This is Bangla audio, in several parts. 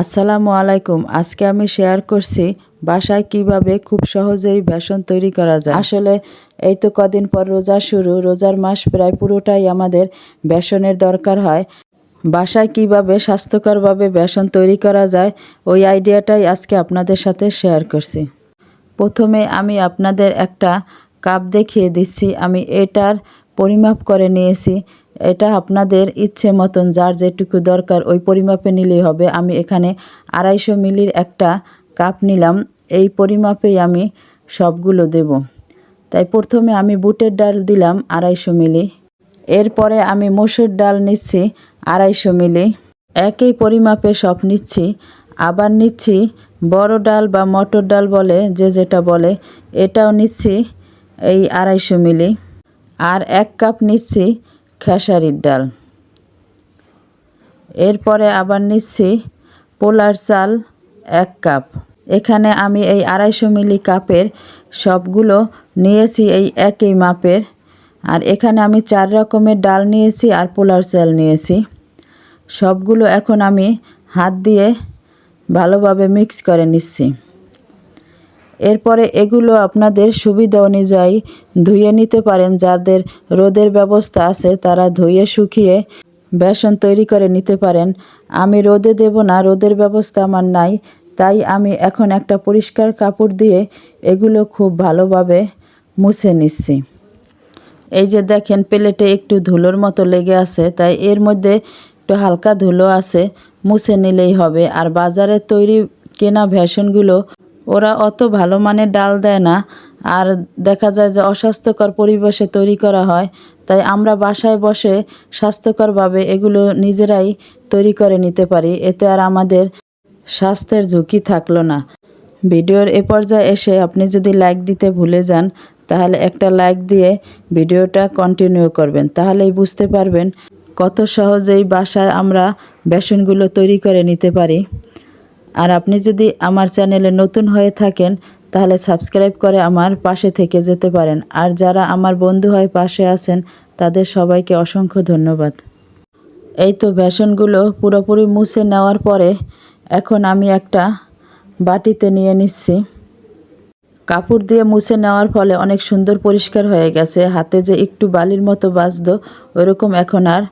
আসসালামু আলাইকুম, আজকে আমি শেয়ার করছি বাসায় কীভাবে খুব সহজেই বেসন তৈরি করা যায়। আসলে এই তো কদিন পর রোজা শুরু, রোজার মাস প্রায় পুরোটাই আমাদের বেসনের দরকার হয়। বাসায় কীভাবে স্বাস্থ্যকরভাবে বেসন তৈরি করা যায়, ওই আইডিয়াটাই আজকে আপনাদের সাথে শেয়ার করছি। প্রথমে আমি আপনাদের একটা কাপ দেখিয়ে দিচ্ছি, আমি এটার পরিমাপ করে নিয়েছি। এটা আপনাদের ইচ্ছে মতন, যার যেটুকু দরকার ওই পরিমাপে নিলেই হবে। আমি এখানে আড়াইশো মিলির একটা কাপ নিলাম, এই পরিমাপেই আমি সবগুলো দেব। তাই প্রথমে আমি বুটের ডাল দিলাম আড়াইশো মিলি। এরপরে আমি মসুর ডাল নিচ্ছি আড়াইশো মিলি। একই পরিমাপে সব নিচ্ছি। আবার নিচ্ছি বড় ডাল বা মটর ডাল বলে, যে যেটা বলে, এটাও নিচ্ছি এই আড়াইশো মিলি। আর এক কাপ নিচ্ছি খেসারির ডাল। এরপরে আবার নিচ্ছি পোলার চাল এক কাপ। এখানে আমি এই আড়াইশো মিলি কাপের সবগুলো নিয়েছি এই একই মাপের। আর এখানে আমি চার রকমের ডাল নিয়েছি আর পোলার চাল নিয়েছি। সবগুলো এখন আমি হাত দিয়ে ভালোভাবে মিক্স করে নিচ্ছি। এরপরে এগুলো আপনাদের সুবিধা অনুযায়ী ধুয়ে নিতে পারেন। যাদের রোদের ব্যবস্থা আছে, তারা ধুয়ে শুকিয়ে বেসন তৈরি করে নিতে পারেন। আমি রোদে দেব না, রোদের ব্যবস্থা আমার নাই, তাই আমি এখন একটা পরিষ্কার কাপড় দিয়ে এগুলো খুব ভালোভাবে মুছে নিচ্ছি। এই যে দেখেন, প্লেটে একটু ধুলোর মতো লেগে আছে, তাই এর মধ্যে একটু হালকা ধুলো আছে, মুছে নিলেই হবে। আর বাজারে তৈরি কেনা ভ্যাসনগুলো ওরা অত ভালো মানের ডাল দেয় না। আর দেখা যায় যে অস্বাস্থ্যকর পরিবেশে তৈরি করা হয়। তাই আমরা বাসায় বসে স্বাস্থ্যকরভাবে এগুলো নিজেরাই তৈরি করে নিতে পারি। এতে আর আমাদের স্বাস্থ্যের ঝুঁকি থাকল না। ভিডিওর এ পর্যায়ে এসে আপনি যদি লাইক দিতে ভুলে যান, তাহলে একটা লাইক দিয়ে ভিডিওটা কন্টিনিউ করবেন। তাহলেই বুঝতে পারবেন কত সহজেই বাসায় আমরা বেসনগুলো তৈরি করে নিতে পারি। আর আপনি যদি আমার চ্যানেলে নতুন হয়ে থাকেন, তাহলে সাবস্ক্রাইব করে আমার পাশে থেকে যেতে পারেন। আর যারা আমার বন্ধু হয়ে পাশে আছেন, তাদের সবাইকে অসংখ্য ধন্যবাদ। এই তো বেসনগুলো পুরোপুরি মুছে নেওয়ার পরে এখন আমি একটা বাটিতে নিয়ে নিচ্ছি। কাপড় দিয়ে মুছে নেওয়ার ফলে অনেক সুন্দর পরিষ্কার হয়ে গেছে। হাতে যে একটু বালির মতো বাজতো ওইরকম এখন আর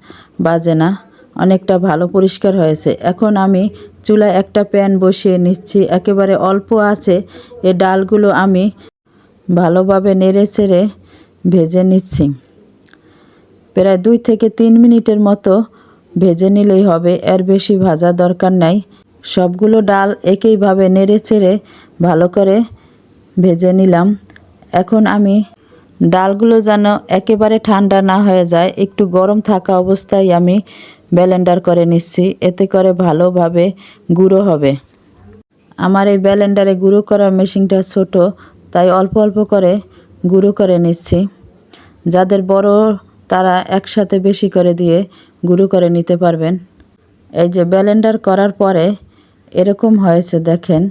বাজে না। অনেকটা ভালো পরিষ্কার হয়েছে। এখন আমি চুলায় একটা প্যান বসিয়ে নিচ্ছি। একেবারে অল্প আছে। এ ডালগুলো আমি ভালোভাবে নেড়ে চেড়ে ভেজে নিচ্ছি। প্রায় দুই থেকে তিন মিনিটের মতো ভেজে নিলেই হবে। এর বেশি ভাজা দরকার নাই। সবগুলো ডাল একইভাবে নেড়ে চেড়ে ভালো করে ভেজে নিলাম। এখন আমি ডালগুলো যেন একেবারে ঠান্ডা না হয়ে যায়, একটু গরম থাকা অবস্থায় আমি ব্যালেন্ডার করে নিচ্ছি, এতে করে ভালোভাবে গুঁড়ো হবে। আমার এই ব্যালেন্ডারে গুঁড়ো করার মেশিনটা ছোট, তাই অল্প অল্প করে গুঁড়ো করে নিচ্ছি। যাদের বড়, তারা একসাথে বেশি করে দিয়ে গুঁড়ো করে নিতে পারবেন। এই যে ব্যালেন্ডার করার পরে এরকম হয়েছে, দেখেন।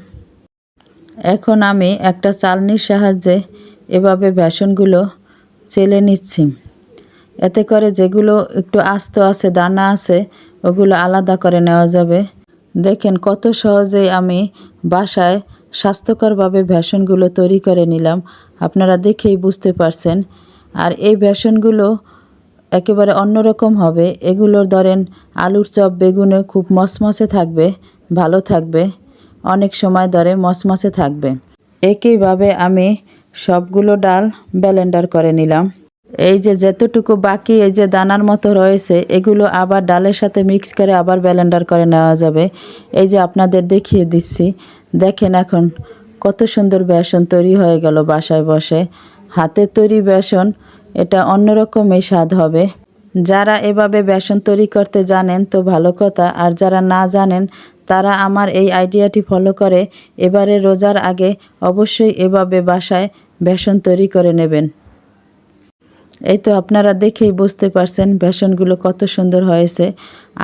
এখন আমি একটা চালনির সাহায্যে এভাবে বেসনগুলো চেলে নিচ্ছি। এতে করে যেগুলো একটু আস্ত আছে, দানা আছে, ওগুলো আলাদা করে নেওয়া যাবে। দেখেন কত সহজেই আমি বাসায় স্বাস্থ্যকরভাবে ভ্যাসনগুলো তৈরি করে নিলাম। আপনারা দেখেই বুঝতে পারছেন। আর এই ভ্যাসনগুলো একেবারে অন্যরকম হবে। এগুলোর ধরেন আলুর চপ বেগুনে খুব মসমসে থাকবে, ভালো থাকবে। অনেক সময় ধরে মসমসে থাকবে। একইভাবে আমি সবগুলো ডাল ব্যালেন্ডার করে নিলাম। এই যে যতটুকু বাকি, এই যে দানার মতো রয়েছে, এগুলো আবার ডালের সাথে মিক্স করে আবার ব্যালেন্ডার করে নেওয়া যাবে। এই যে আপনাদের দেখিয়ে দিচ্ছি। দেখেন এখন কত সুন্দর বেসন তৈরি হয়ে গেল বাসায় বসে। হাতের তৈরি বেসন, এটা অন্যরকমই স্বাদ হবে। যারা এভাবে বেসন তৈরি করতে জানেন তো ভালো কথা, আর যারা না জানেন, তারা আমার এই আইডিয়াটি ফলো করে, এবারে রোজার আগে অবশ্যই এভাবে বাসায় বেসন তৈরি করে নেবেন। এই তো আপনারা দেখেই বুঝতে পারছেন বেসনগুলো কত সুন্দর হয়েছে।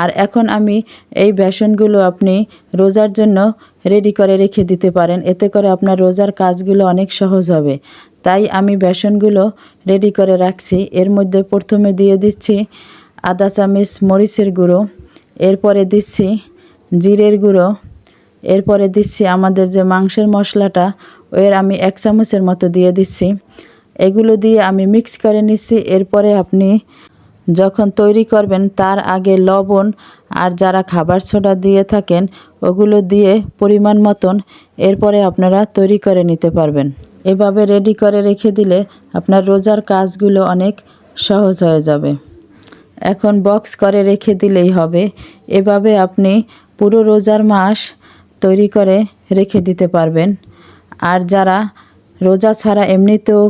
আর এখন আমি এই বেসনগুলো আপনি রোজার জন্য রেডি করে রেখে দিতে পারেন। এতে করে আপনার রোজার কাজগুলো অনেক সহজ হবে। তাই আমি বেসনগুলো রেডি করে রাখছি। এর মধ্যে প্রথমে দিয়ে দিচ্ছি আদা, চামচ, মরিচের গুঁড়ো। এরপরে দিচ্ছি জিরের গুঁড়ো। এরপরে দিচ্ছি আমাদের যে মাংসের মশলাটা এর আমি এক চামচের মতো দিয়ে দিচ্ছি। এগুলো দিয়ে আমি মিক্স করে নিচ্ছি এরপরে আপনি যখন তৈরি করবেন, তার আগে লবণ আর যারা খাবার সোডা দিয়ে থাকেন, ওগুলো দিয়ে পরিমাণ মতন এরপরে আপনারা তৈরি করে নিতে পারবেন। এভাবে রেডি করে রেখে দিলে আপনার রোজার কাজগুলো অনেক সহজ হয়ে যাবে। এখন বক্স করে রেখে দিলেই হবে। এভাবে আপনি পুরো রোজার মাস তৈরি করে রেখে দিতে পারবেন। আর যারা রোজা ছাড়া এমনিতেও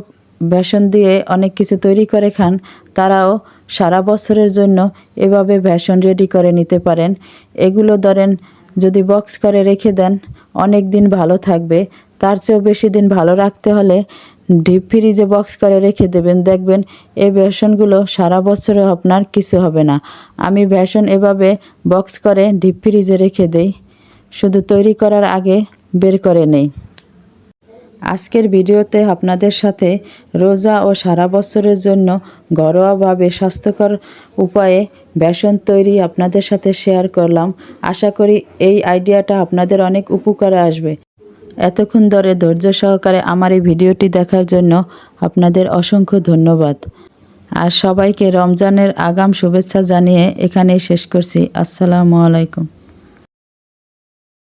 বেসন দিয়ে অনেক কিছু তৈরি করে খান, তারাও সারা বছরের জন্য এভাবে বেসন রেডি করে নিতে পারেন। এগুলো ধরেন, যদি বক্স করে রেখে দেন, অনেক দিন ভালো থাকবে। তার চেয়েও বেশি দিন ভালো রাখতে হলে ডিপ ফ্রিজে বক্স করে রেখে দেবেন। দেখবেন, এই বেসনগুলো সারা বছরও আপনার কিছু হবে না। আমি বেসন এভাবে বক্স করে ডিপ ফ্রিজে রেখে দেই। শুধু তৈরি করার আগে বের করে নেই। আজকের ভিডিওতে আপনাদের সাথে রোজা ও সারা বছরের জন্য ঘরোয়াভাবে স্বাস্থ্যকর উপায়ে বেসন তৈরি আপনাদের সাথে শেয়ার করলাম। আশা করি এই আইডিয়াটা আপনাদের অনেক উপকারে আসবে। এতক্ষণ ধরে ধৈর্য সহকারে আমার এই ভিডিওটি দেখার জন্য আপনাদের অসংখ্য ধন্যবাদ। আর সবাইকে রমজানের আগাম শুভেচ্ছা জানিয়ে এখানেই শেষ করছি। আসসালামু আলাইকুম।